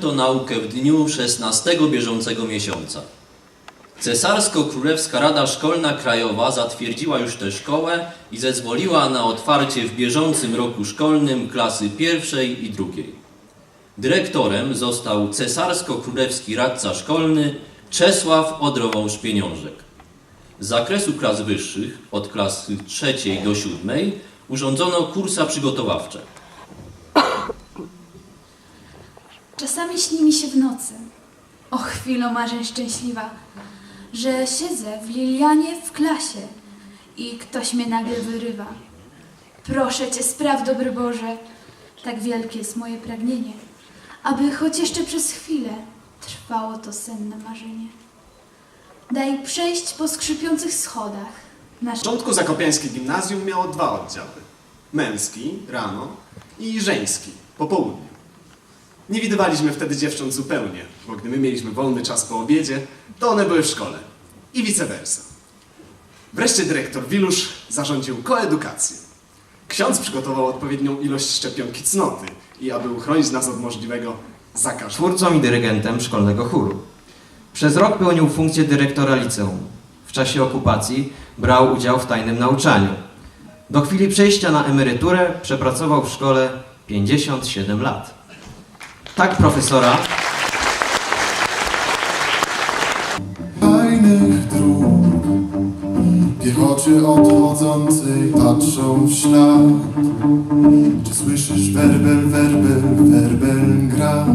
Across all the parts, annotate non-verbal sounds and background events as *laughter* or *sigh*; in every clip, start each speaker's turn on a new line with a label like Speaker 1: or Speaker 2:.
Speaker 1: to naukę w dniu 16 bieżącego miesiąca. Cesarsko-Królewska Rada Szkolna Krajowa zatwierdziła już tę szkołę i zezwoliła na otwarcie w bieżącym roku szkolnym klasy pierwszej i drugiej. Dyrektorem został cesarsko-królewski radca szkolny Czesław Odrowąż-Pieniążek. Z zakresu klas wyższych, od klasy trzeciej do siódmej, urządzono kursa przygotowawcze.
Speaker 2: Czasami śni mi się w nocy, o chwilo marzeń szczęśliwa, że siedzę w Lilianie w klasie i ktoś mnie nagle wyrywa. Proszę Cię, spraw, dobry Boże, tak wielkie jest moje pragnienie, aby choć jeszcze przez chwilę trwało to senne marzenie. Daj przejść po skrzypiących schodach. Na
Speaker 3: początku Zakopiańskie Gimnazjum miało dwa oddziały. Męski, rano i żeński, po południu. Nie widywaliśmy wtedy dziewcząt zupełnie, bo gdy my mieliśmy wolny czas po obiedzie, to one były w szkole. I vice versa. Wreszcie dyrektor Wilusz zarządził koedukację. Ksiądz przygotował odpowiednią ilość szczepionki cnoty i aby uchronić nas od możliwego zakażenia.
Speaker 4: twórcą i dyrygentem szkolnego chóru. Przez rok pełnił funkcję dyrektora liceum. W czasie okupacji brał udział w tajnym nauczaniu. Do chwili przejścia na emeryturę przepracował w szkole 57 lat. Tak profesora.
Speaker 5: Fajnych dróg. Piechocie odchodzącej patrzą w ślad. Czy słyszysz werbel, werbel, werbel gra?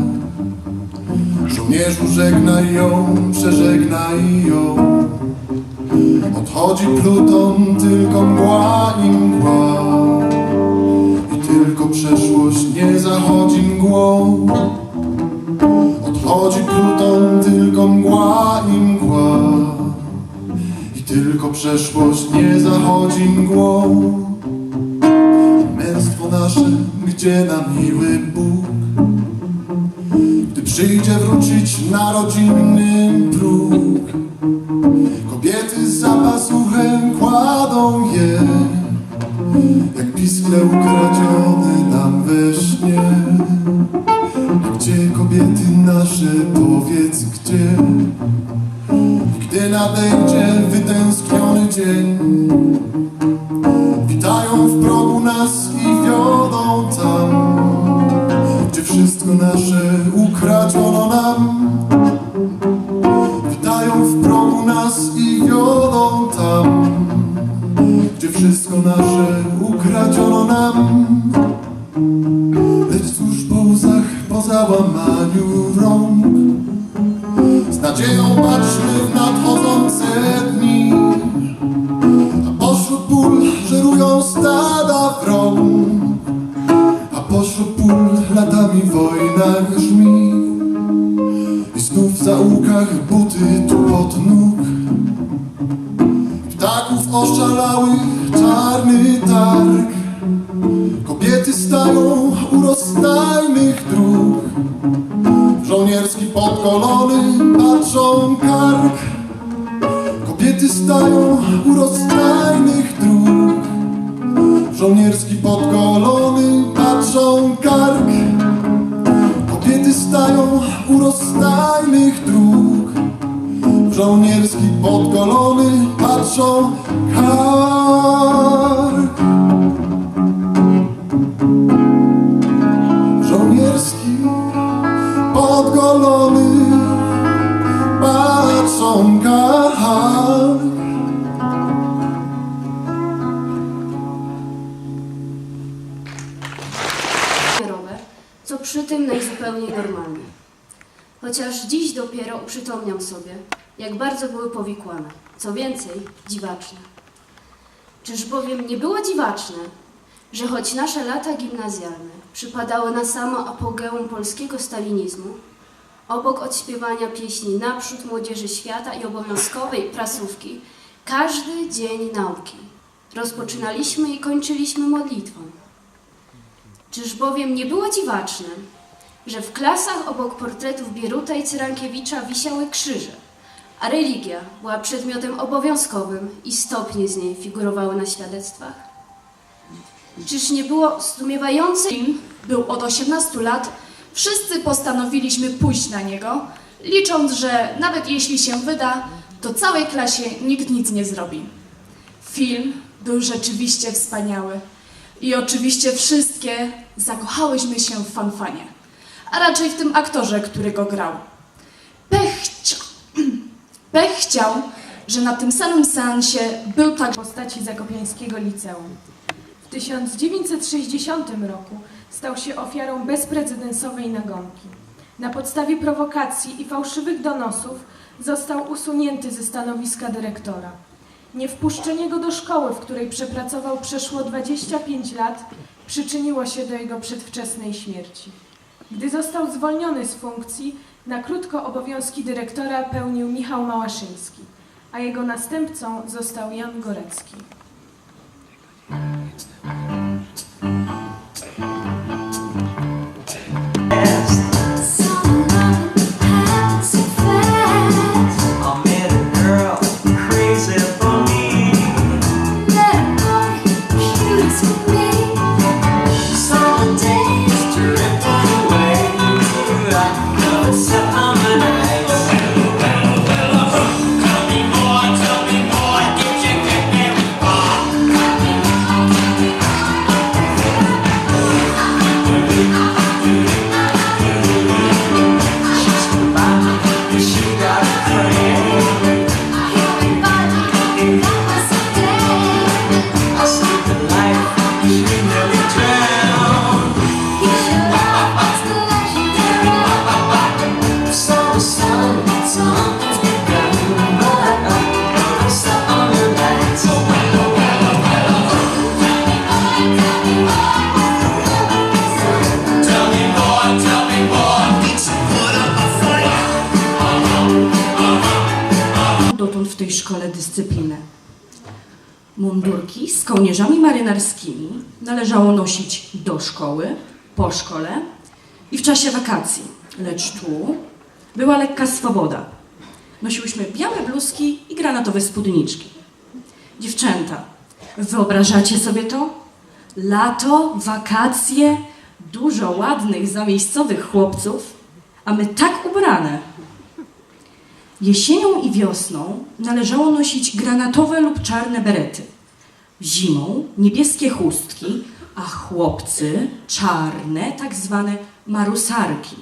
Speaker 5: Żołnierzu żegnaj ją, przeżegnaj ją. Odchodzi pluton, tylko mgła i mgła przeszłość nie zachodzi mgłą. Odchodzi pluton, tylko mgła i mgła. I tylko przeszłość nie zachodzi mgłą. Męstwo nasze, gdzie nam miły Bóg? Gdy przyjdzie wrócić na rodzinny próg Kobiety za pasuchem kładą je piskle ukradzione nam we śnie. Gdzie kobiety nasze, powiedz gdzie? Gdy nadejdzie wytęskniony dzień Witają w progu nas i wiodą tam. Gdzie wszystko nasze ukradziono nam Witają w progu nas i znów w zaułkach buty tu pod nóg. Ptaków oszalałych czarny targ. Kobiety stają u rozstajnych dróg. W żołnierski podkolony patrzą kark. Kobiety stają u rozstajnych dróg. W żołnierski podkolony patrzą kark stają u rozstajnych dróg żołnierski podkolony patrzą kark żołnierski podgolony patrzą kark.
Speaker 6: Co przy tym najzupełniej normalnie. Chociaż dziś dopiero uprzytomniam sobie, jak bardzo były powikłane, co więcej, dziwaczne. Czyż bowiem nie było dziwaczne, że choć nasze lata gimnazjalne przypadały na samo apogeum polskiego stalinizmu, obok odśpiewania pieśni naprzód młodzieży świata i obowiązkowej prasówki, każdy dzień nauki rozpoczynaliśmy i kończyliśmy modlitwą. Czyż bowiem nie było dziwaczne, że w klasach obok portretów Bieruta i Cyrankiewicza wisiały krzyże, a religia była przedmiotem obowiązkowym i stopnie z niej figurowały na świadectwach? Czyż nie było zdumiewające
Speaker 7: Był od 18 lat Wszyscy postanowiliśmy pójść na niego, licząc, że nawet jeśli się wyda, to całej klasie nikt nic nie zrobi. Film był rzeczywiście wspaniały i oczywiście wszystkie zakochałyśmy się w fanfanie, a raczej w tym aktorze, który go grał. Pech, *clears throat* Pech chciał, że na tym samym seansie był tak
Speaker 8: postaci Zakopiańskiego Liceum. W 1960 roku stał się ofiarą bezprecedensowej nagonki. Na podstawie prowokacji i fałszywych donosów został usunięty ze stanowiska dyrektora. Niewpuszczenie go do szkoły, w której przepracował przeszło 25 lat, przyczyniło się do jego przedwczesnej śmierci. Gdy został zwolniony z funkcji, na krótko obowiązki dyrektora pełnił Michał Małaszyński, a jego następcą został Jan Gorecki.
Speaker 9: W tej szkole dyscyplinę. Mundurki z kołnierzami marynarskimi należało nosić do szkoły, po szkole i w czasie wakacji. Lecz tu była lekka swoboda. Nosiłyśmy białe bluzki i granatowe spódniczki. Dziewczęta, wyobrażacie sobie to? Lato, wakacje, dużo ładnych, zamiejscowych chłopców, a my tak ubrane. Jesienią i wiosną należało nosić granatowe lub czarne berety. Zimą niebieskie chustki, a chłopcy czarne, tak zwane marusarki.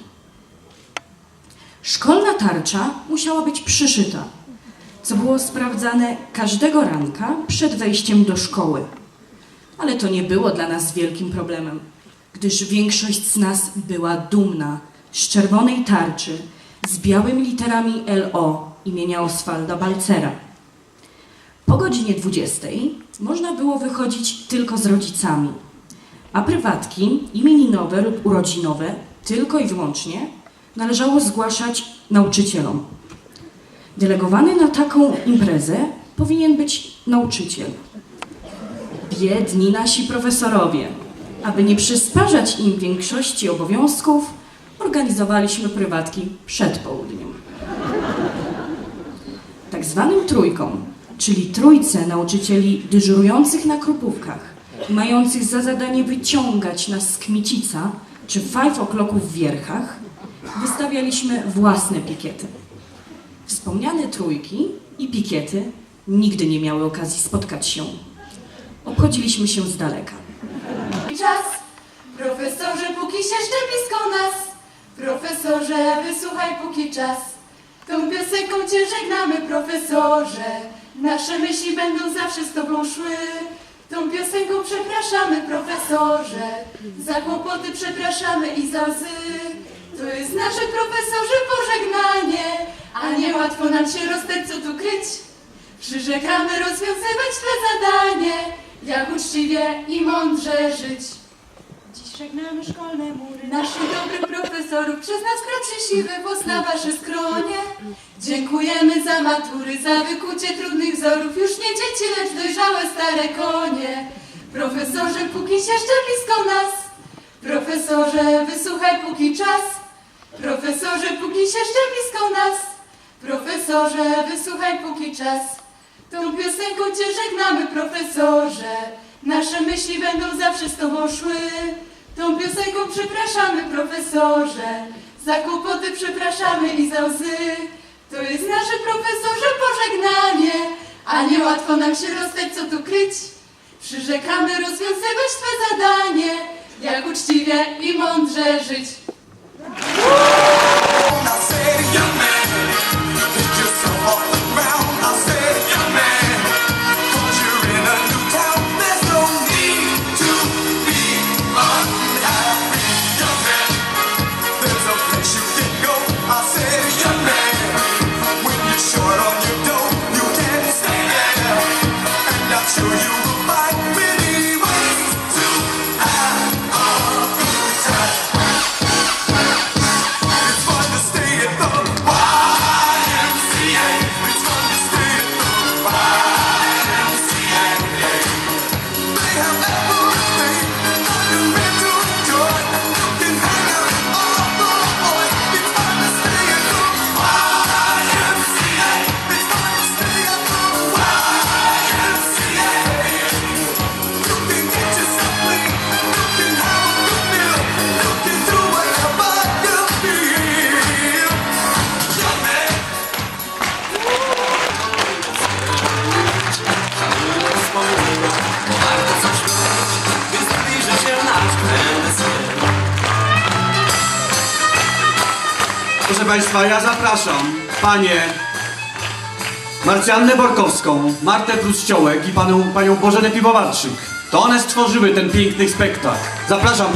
Speaker 9: Szkolna tarcza musiała być przyszyta, co było sprawdzane każdego ranka przed wejściem do szkoły. Ale to nie było dla nas wielkim problemem, gdyż większość z nas była dumna z czerwonej tarczy z białymi literami LO imienia Oswalda Balcera. Po godzinie 20 można było wychodzić tylko z rodzicami, a prywatki imieninowe lub urodzinowe tylko i wyłącznie należało zgłaszać nauczycielom. Delegowany na taką imprezę powinien być nauczyciel. Biedni nasi profesorowie. Aby nie przysparzać im większości obowiązków, organizowaliśmy prywatki przed południem. Tak zwanym trójkom, czyli trójce nauczycieli dyżurujących na krupówkach, mających za zadanie wyciągać nas z kmicica czy five o'clocków w wierchach, wystawialiśmy własne pikiety. Wspomniane trójki i pikiety nigdy nie miały okazji spotkać się. Obchodziliśmy się z daleka.
Speaker 2: czas. Profesorze, póki się blisko nas. Profesorze, wysłuchaj póki czas. Tą piosenką cię żegnamy, profesorze. Nasze myśli będą zawsze z tobą szły. Tą piosenką przepraszamy, profesorze. Za kłopoty przepraszamy i za łzy. To jest nasze profesorze pożegnanie. A niełatwo nam się rozstać, co tu kryć. Przyrzekamy rozwiązywać twe zadanie. Jak uczciwie i mądrze żyć.
Speaker 8: Żegnamy szkolne mury.
Speaker 2: Naszych dobrych profesorów przez nas kratszy siwy włos na wasze skronie. Dziękujemy za matury, za wykucie trudnych wzorów. Już nie dzieci, lecz dojrzałe stare konie. Profesorze, póki się jeszcze blisko nas. Profesorze, wysłuchaj póki czas. Profesorze, póki się jeszcze blisko nas. Profesorze, wysłuchaj póki czas. Tą piosenką cię żegnamy, profesorze. Nasze myśli będą zawsze z tobą szły. Tą piosenką przepraszamy profesorze, za kłopoty przepraszamy i za łzy. To jest nasze profesorze pożegnanie, a niełatwo nam się rozstać, co tu kryć. Przyrzekamy rozwiązywać Twe zadanie, jak uczciwie i mądrze żyć.
Speaker 10: Show
Speaker 11: Państwa, ja zapraszam Panie Marcjannę Borkowską, Martę Pruszciołek i panią, panią Bożenę Piwowarczyk. To one stworzyły ten piękny spektakl. Zapraszam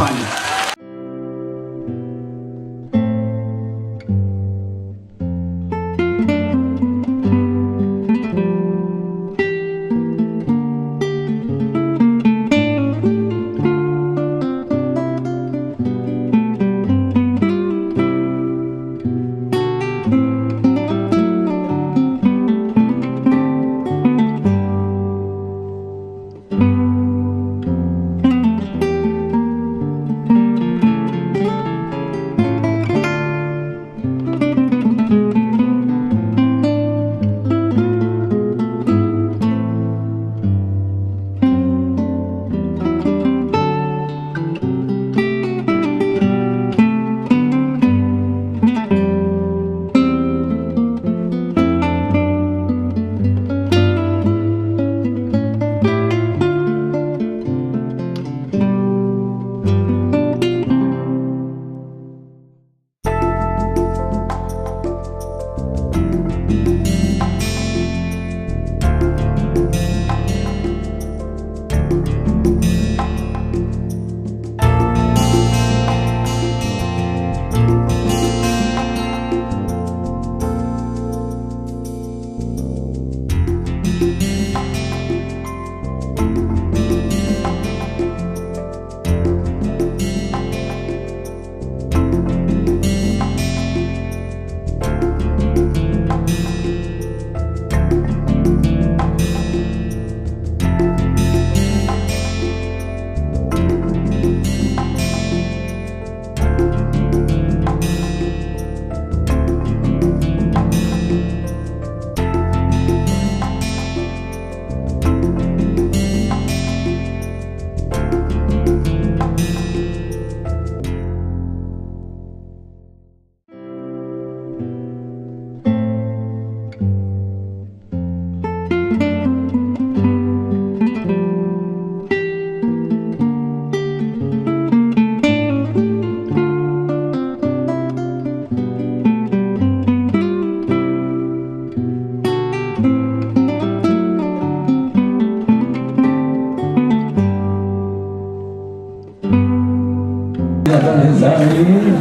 Speaker 11: Pani.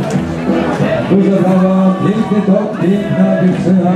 Speaker 12: Dużo brawa, piękny to, piękna dziewczyna.